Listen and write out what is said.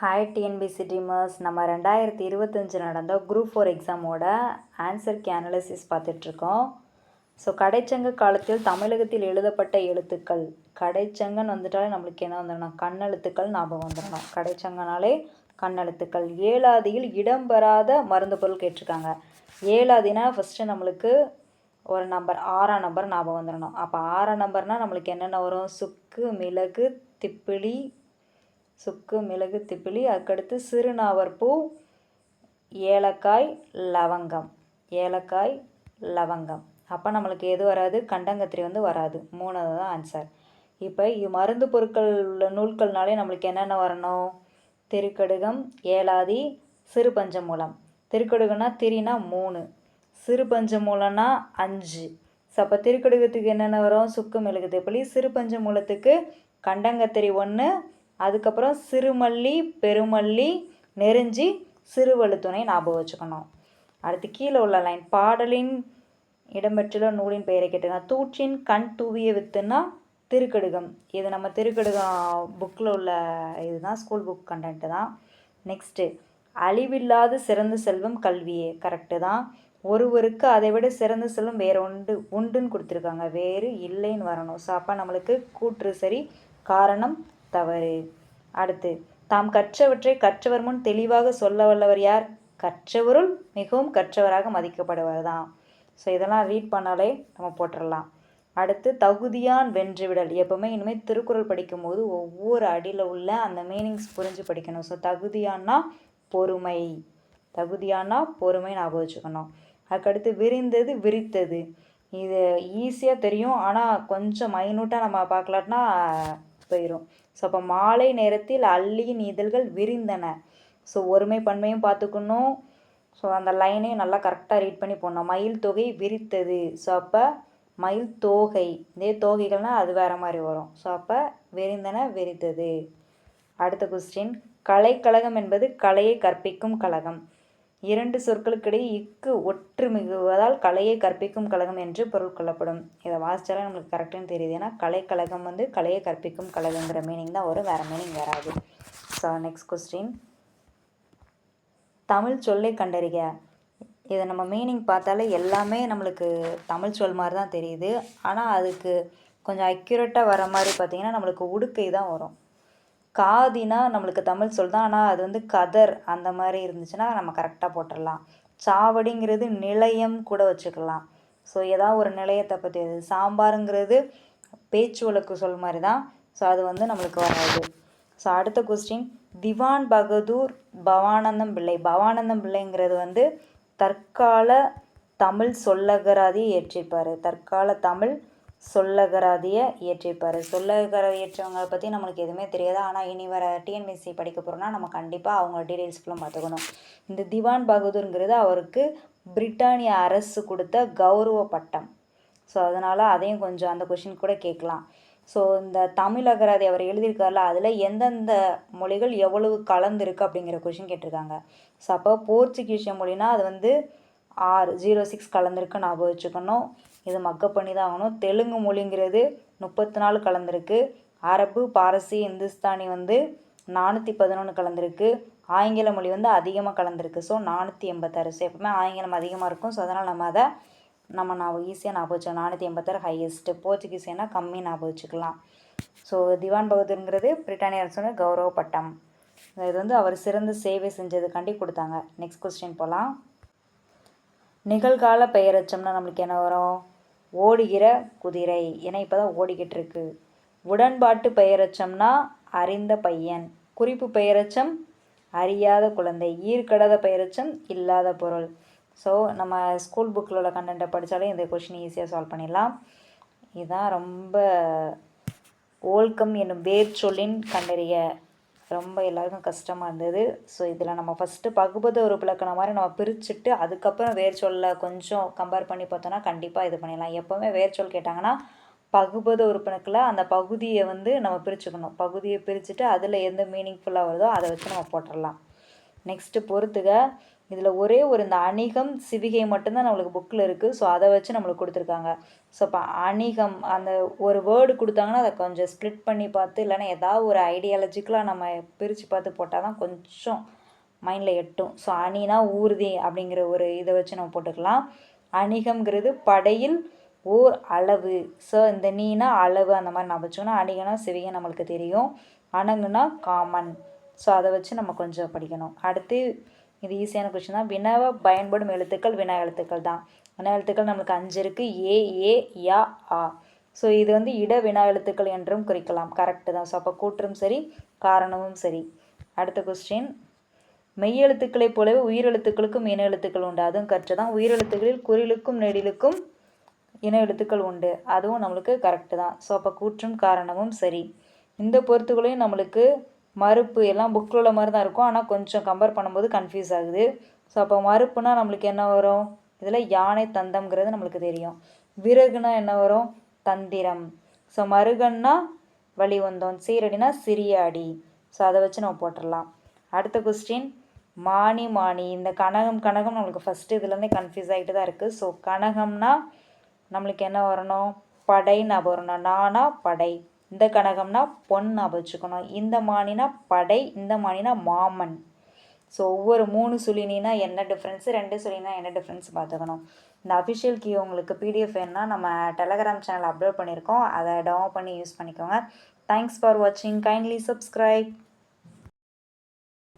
Hi TNPSC dreamers நம்ம ரெண்டாயிரத்தி இருபத்தஞ்சு நடந்த குரூப் ஃபோர் எக்ஸாமோட ஆன்சர் கி அனாலிசிஸ் பார்த்துட்ருக்கோம். ஸோ கடைச்சங்க காலத்தில் தமிழகத்தில் எழுதப்பட்ட எழுத்துக்கள் கடைச்சங்கன்னு வந்துட்டாலே நம்மளுக்கு என்ன வந்துடணும்? கண்ணெழுத்துக்கள் ஞாபகம் வந்துடணும். கடைச்சங்கனாலே கண்ணெழுத்துக்கள். ஏழாதியில் இடம்பெறாத மருந்து பொருள் கேட்டிருக்காங்க. ஏழாதினா ஃபஸ்ட்டு நம்மளுக்கு ஒரு நம்பர் ஆறாம் நம்பர் ஞாபகம் வந்துடணும். அப்போ ஆறாம் நம்பர்னால் நம்மளுக்கு என்னென்ன வரும்? சுக்கு மிளகு திப்பிலி சுக்கு மிளகு திப்பிலி அதுக்கடுத்து சிறுநாவற்பூ ஏலக்காய் லவங்கம். ஏலக்காய் லவங்கம். அப்போ நம்மளுக்கு எது வராது? கண்டங்கத்திரி வந்து வராது. மூணாவது தான் ஆன்சர் இப்போ மருந்து பொருட்கள் உள்ள நூல்கள்னாலே நம்மளுக்கு என்னென்ன வரணும்? திருக்கடுகம் ஏலாதி சிறு பஞ்சமூலம் திருக்கடுகம்னா திரினா மூணு. சிறு பஞ்சமூலம்னா அஞ்சு. ஸோ அப்போ திருக்கடுகத்துக்கு என்னென்ன வரும்? சுக்கு மிளகு திப்பிலி. சிறு பஞ்சமூலத்துக்கு கண்டங்கத்திரி ஒன்று அதுக்கப்புறம் சிறுமல்லி பெருமல்லி நெருஞ்சி சிறுவழுத்துணை ஞாபகம் வச்சுக்கணும். அடுத்து கீழே உள்ள லைன் பாடலின் இடம்பெற்றுள்ள நூலின் பெயரை கேட்டுங்க தூற்றின் கண் தூவிய வித்துன்னா திருக்கடுகம். இது நம்ம திருக்கடுகம் புக்கில் உள்ள இதுதான் ஸ்கூல் புக் கண்டென்ட்டு தான். நெக்ஸ்ட்டு அழிவில்லாத சிறந்த செல்வம் கல்வியே. கரெக்டு தான். ஒருவருக்கு அதை விட சிறந்த செல்வம் வேறு உண்டு உண்டுன்னு கொடுத்துருக்காங்க. வேறு இல்லைன்னு வரணும். ஸோ அப்போ நம்மளுக்கு கூற்று சரி காரணம் தவறு. அடுத்து தாம் கற்றவற்றை கற்றவர் முன் தெளிவாக சொல்ல வல்லவர் யார்? கற்றவருள் மிகவும் கற்றவராக மதிக்கப்படுவர் தான் ஸோ இதெல்லாம் ரீட் பண்ணாலே நம்ம போட்டுடலாம் அடுத்து தகுதியான் வென்றுவிடல் எப்போவுமே இனிமேல் திருக்குறள் படிக்கும்போது ஒவ்வொரு அடியில் உள்ள அந்த மீனிங்ஸ் புரிஞ்சு படிக்கணும். ஸோ தகுதியான்னா பொறுமை. தகுதியானா பொறுமை ஞாபகம் வச்சுக்கணும். அதுக்கடுத்து விரிந்தது விரித்தது. இது ஈஸியாக தெரியும். ஆனால் கொஞ்சம் மைனூட்டாக நம்ம பார்க்கலாட்டினா போயிடும் ஸோ அப்போ மாலை நேரத்தில் அள்ளியின் இதழ்கள் விரிந்தன. ஸோ ஒருமை பன்மையும் பார்த்துக்கணும். ஸோ அந்த லைனையும் நல்லா கரெக்டாக ரீட் பண்ணி போடணும். மயில் தொகை விரித்தது. ஸோ அப்போ மயில் தோகை. இதே தோகைகள்னால் அது வேறு மாதிரி வரும். ஸோ அப்போ விரிந்தன விரித்தது. அடுத்த கொஸ்டின் கலைக்கழகம் என்பது கலையை கற்பிக்கும் கழகம். இரண்டு சொற்களுக்கிடையே இக்கு ஒற்று மிகுவதால் கலையை கற்பிக்கும் கழகம் என்று பொருள் கொள்ளப்படும். இதை வாசித்தாலே நம்மளுக்கு கரெக்டுன்னு தெரியுது. ஏன்னா கழகம் வந்து கலையை கற்பிக்கும் கழகங்கிற மீனிங் தான். வரும் வேறு மீனிங் வராது. ஸோ நெக்ஸ்ட் கொஸ்டின் தமிழ் சொல்லை கண்டறிக. இதை நம்ம மீனிங் பார்த்தாலே எல்லாமே நம்மளுக்கு தமிழ் சொல் மாதிரி தான் தெரியுது. ஆனால் அதுக்கு கொஞ்சம் அக்யூரேட்டாக வர மாதிரி பார்த்திங்கன்னா நம்மளுக்கு உடுக்கை தான் வரும். காதினா நம்மளுக்கு தமிழ் சொல் தான். ஆனால் அது வந்து கதர் அந்த மாதிரி இருந்துச்சுன்னா நம்ம கரெக்டாக போட்டுடலாம் சாவடிங்கிறது நிலையம் கூட வச்சுக்கலாம். ஸோ ஏதாவது ஒரு நிலையத்தை பற்றி அது சாம்பாருங்கிறது பேச்சு வழக்கு சொல் மாதிரி தான். ஸோ அது வந்து நம்மளுக்கு வராது. ஸோ அடுத்த கொஸ்டின் திவான் பகதூர் பவானந்தம் பிள்ளை. பவானந்தம் பிள்ளைங்கிறது வந்து தற்கால தமிழ் சொல்லகராதி ஏற்றிருப்பார். தற்கால தமிழ் சொல்லகராதியை இயற்றிருப்பார் சொல்லகர இயற்றவங்களை பற்றி நம்மளுக்கு எதுவுமே தெரியாது. ஆனால் இனி வர டிஎன்பிஎஸ்சி படிக்க போகிறோன்னா நம்ம கண்டிப்பாக அவங்க டீட்டெயில்ஸ் ஃபுல்லாக பார்த்துக்கணும் இந்த திவான் பகதூருங்கிறது அவருக்கு பிரிட்டானிய அரசு கொடுத்த கௌரவ பட்டம். ஸோ அதனால் அதையும் கொஞ்சம் அந்த கொஷின் கூட கேட்கலாம். ஸோ இந்த தமிழ் அகராதி அவர் எழுதியிருக்காருல அதில் எந்தெந்த மொழிகள் எவ்வளவு கலந்துருக்கு அப்படிங்கிற கொஷின் கேட்டிருக்காங்க. ஸோ அப்போ போர்ச்சுகீசிய மொழினா அது வந்து ஆறு ஜீரோ சிக்ஸ் கலந்துருக்கு ஞாபகம் வச்சுக்கணும். இது மக்கப் பண்ணி தான் ஆகணும். தெலுங்கு மொழிங்கிறது முப்பத்தி நாலு கலந்துருக்கு. அரபு பாரசி இந்துஸ்தானி வந்து நானூற்றி பதினொன்று கலந்துருக்கு. ஆங்கில மொழி வந்து அதிகமாக கலந்துருக்கு. ஸோ நானூற்றி எண்பத்தாறு. ஸோ எப்பவுமே ஆங்கிலம் அதிகமாக இருக்கும். ஸோ அதனால் நம்ம அதை நம்ம நான் ஈஸியாக ஞாபகம் வச்சுக்கலாம். நானூற்றி எண்பத்தாறு ஹையஸ்ட்டு போர்ச்சுகீஸ்னா கம்மி ஞாபகம் வச்சுக்கலாம். ஸோ திவான் பகதூருங்கிறது பிரிட்டானிய அரசோட கௌரவ பட்டம் இது வந்து அவர் சிறந்த சேவை செஞ்சதுக்காண்டி கொடுத்தாங்க. நெக்ஸ்ட் கொஸ்டின் போகலாம் நிகழ்கால பெயரச்சம்னா நம்மளுக்கு என்ன வரும்? ஓடுகிற குதிரை. ஏன்னா இப்போ தான் ஓடிக்கிட்டு இருக்கு உடன்பாட்டு பெயரச்சம்னா அறிந்த பையன். குறிப்பு பெயரச்சம் அறியாத குழந்தை. ஈர்க்கடாத பெயரச்சம் இல்லாத பொருள். ஸோ நம்ம ஸ்கூல் புக்கில் உள்ள கண்டென்ட்டை படித்தாலே இந்த கொஷின் ஈஸியாக சால்வ் பண்ணிடலாம். இதுதான் ரொம்ப ஓல்கம் என்னும் வேர் சொல்லின் கண்டறிய ரொம்ப எல்லாருக்கும் கஷ்டமாக இருந்தது. ஸோ இதில் நம்ம ஃபஸ்ட்டு பகுபத உறுப்பிலக்கண மாதிரி நம்ம பிரிச்சுட்டு அதுக்கப்புறம் வேர் சொல்ல கொஞ்சம் கம்பேர் பண்ணி பார்த்தோன்னா கண்டிப்பாக இது பண்ணிடலாம். எப்போவுமே வேர் சொல் கேட்டாங்கன்னா பகுபத உறுப்பினக்கில் அந்த பகுதியை வந்து நம்ம பிரிச்சுக்கணும். பகுதியை பிரிச்சுட்டு அதில் எந்த மீனிங்ஃபுல்லாக வருதோ அதை வச்சு நம்ம போட்டுடலாம். நெக்ஸ்ட்டு பொறுத்துக இதில் ஒரே ஒரு இந்த அணிகம் சிவிகை மட்டும்தான் நம்மளுக்கு புக்கில் இருக்குது ஸோ அதை வச்சு நம்மளுக்கு கொடுத்துருக்காங்க. ஸோ இப்போ அணிகம் அந்த ஒரு வேர்டு கொடுத்தாங்கன்னா அதை கொஞ்சம் ஸ்ப்ளிட் பண்ணி பார்த்து இல்லைன்னா ஏதாவது ஒரு ஐடியாலஜிக்கலாக நம்ம பிரித்து பார்த்து போட்டால் தான் கொஞ்சம் மைண்டில் எட்டும். ஸோ அணினா ஊர்தி அப்படிங்கிற ஒரு இதை வச்சு நம்ம போட்டுக்கலாம். அணிகம்ங்கிறது படையில் ஓர் அளவு. ஸோ இந்த நீனா அளவு அந்த மாதிரி நான் வச்சுக்கணும் அணிகனா சிவிகை நம்மளுக்கு தெரியும். அணங்குனா காமன் ஸோ அதை வச்சு நம்ம கொஞ்சம் படிக்கணும். அடுத்து இது ஈஸியான கொஷின் தான். வினாவை பயன்படும் எழுத்துக்கள் வினா எழுத்துக்கள் தான். வினா எழுத்துக்கள் நம்மளுக்கு அஞ்சு இருக்குது ஏ ஏ யா ஆ. ஸோ இது வந்து இட வினா எழுத்துக்கள் என்றும் குறிக்கலாம். கரெக்டு தான். ஸோ அப்போ கூற்றும் சரி காரணமும் சரி. அடுத்த கொஸ்டின் மெய்யெழுத்துக்களைப் போலவே உயிரெழுத்துக்களுக்கும் இன எழுத்துக்கள் உண்டு. அதுவும் கற்று தான். உயிரெழுத்துக்களில் குறிலுக்கும் நெடிலுக்கும் இன எழுத்துக்கள் உண்டு. அதுவும் நம்மளுக்கு கரெக்டு தான். ஸோ அப்போ கூற்றும் காரணமும் சரி. இந்த பொறுத்துகளையும் நம்மளுக்கு மறுப்பு எல்லாம் புக்கில் உள்ள மாதிரி தான் இருக்கும். ஆனால் கொஞ்சம் கம்பேர் பண்ணும்போது கன்ஃபியூஸ் ஆகுது. ஸோ அப்போ மறுப்புனா நம்மளுக்கு என்ன வரும்? இதில் யானை தந்தம்ங்கிறது நம்மளுக்கு தெரியும். விறகுனா என்ன வரும்? தந்திரம். ஸோ மருகன்னா வழி வந்தோம். சீரடினா சிறிய அடி. ஸோ அதை வச்சு நம்ம போட்டுடலாம். அடுத்த கொஸ்டின் மானி மானி. இந்த கனகம் கனகம் நம்மளுக்கு ஃபஸ்ட்டு இதுலேருந்தே கன்ஃபியூஸ் ஆகிட்டு தான் இருக்குது ஸோ கனகம்னா நம்மளுக்கு என்ன வரணும்? படை வரணும் நானா படை. இந்த கனகம்னா பொன் ஞாபகம் வச்சுக்கணும். இந்த மானினா படை இந்த மானினா மாமன். ஸோ ஒவ்வொரு மூணு சுழினா என்ன டிஃப்ரென்ஸு ரெண்டு சுழினா என்ன டிஃப்ரென்ஸ் பார்த்துக்கணும். இந்த அஃபிஷியல் கீ உங்களுக்கு பிடிஎஃப் வேணும்னா நம்ம டெலகிராம் சேனல் அப்லோட் பண்ணியிருக்கோம். அதை டவுன் பண்ணி யூஸ் பண்ணிக்கோங்க. தேங்க்ஸ் ஃபார் வாட்சிங் கைண்ட்லி சப்ஸ்கிரைப்